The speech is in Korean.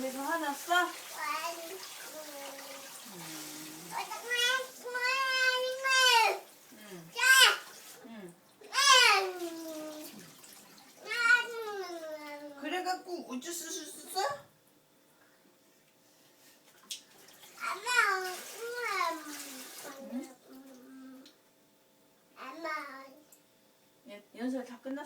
내좀 화났어? 그래갖고 우쭈쭈쭈쭈? 예, 연설 다 끝났어?